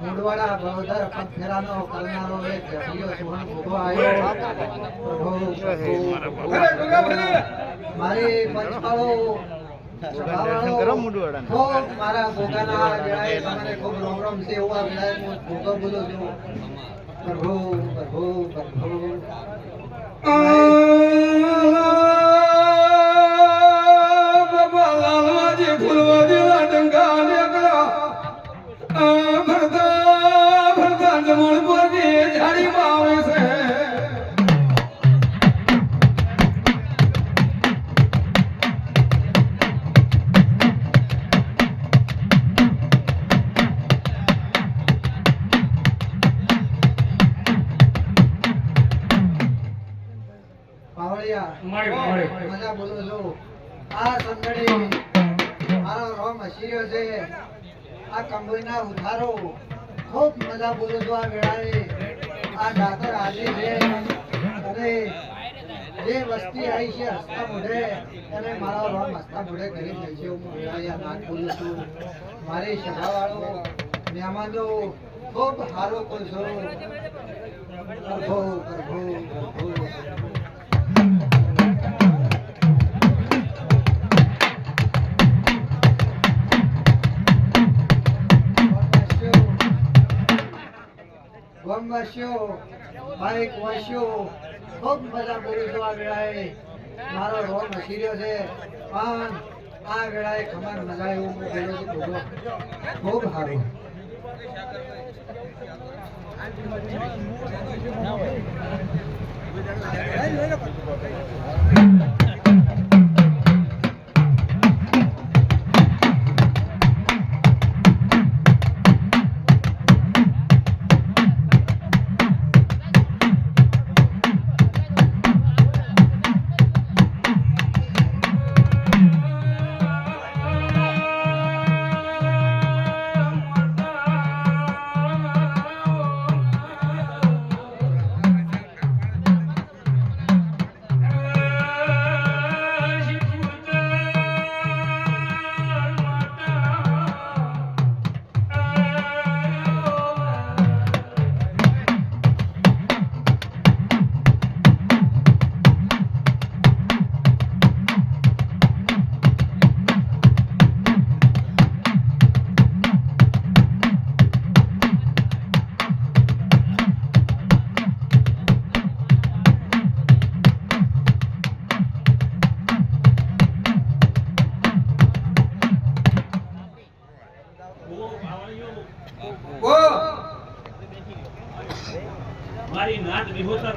ગુડવાડા બરોદર પથેરાનો કરનારો એક જગ્યો સોહન ઊભો આવ્યો પ્રભુ મારી પંચકાળો દર્શન કરો મોઢું ખૂબ મારા ભોગાના વેળાએ તમને ખૂબ રોમ રોમ છે એવા વેળાએ હું ભોગો બોલું છું. પ્રભુ પ્રભુ પ્રભુ પાવળિયા મળે, મળે. બોલું છું. આ સંગડી મારો રોમ હસીયો છે. આ કંબોઈના ઉધારો ખૂબ મજા બોલું છું આ વેળાએ. આ ડાકર હાજી છે. અને જે વસ્તી આવી છે હસતા મોઢે અને મારો રોમ હસતા મોઢે કરી દે છે હું વેળાએ નાક બોલું છું. મારી સભાવાળો મહેમાનો ખૂબ સારો કોઈ ગોમવાસીઓ બાઈક વાસ્યો ખૂબ કરી છું આ વેળાએ મારો રોમ હસીર્યો છે, પણ આ વેળાએ ખબર મજા એવું હું છે ભોગો. ખૂબ સારું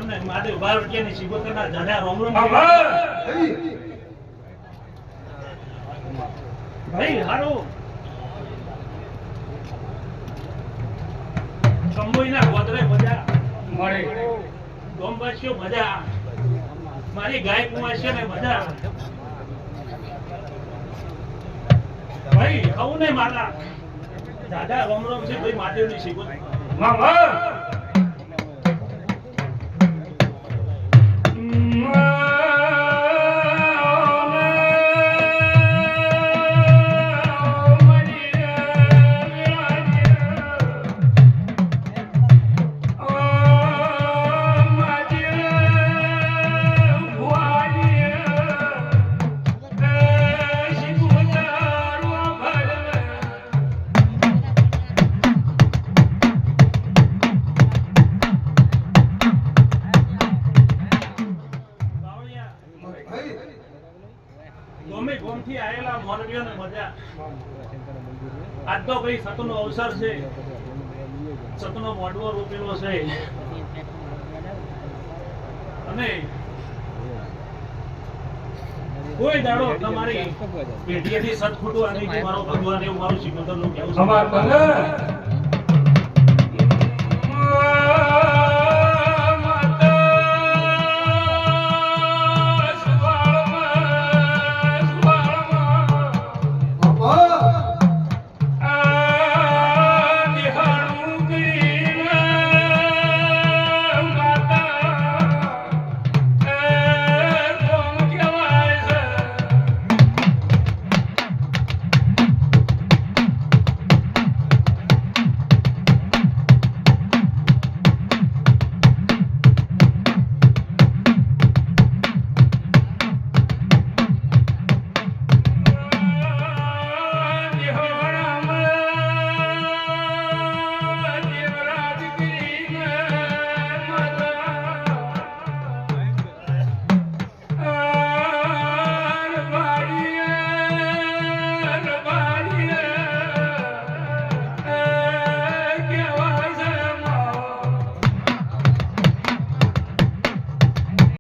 ને મહાદેવ બાર રૂપિયાની ના રોમ રોમ ભાઈ. હારું. ગોદરે મજા મળે. ગોમવાસીઓ મજા મારી ગાય કુંવાસીઓ ને મજા ભાઈ આવું ને મારા. દાદા રોમ રોમ છે ભાઈ મહાદેવની સિગોતર મામા અને કોઈ દાડો તમારી પેઢીએથી સત ખૂટવા નહીં મારો ભગવાન એવું મારું. અમાર તને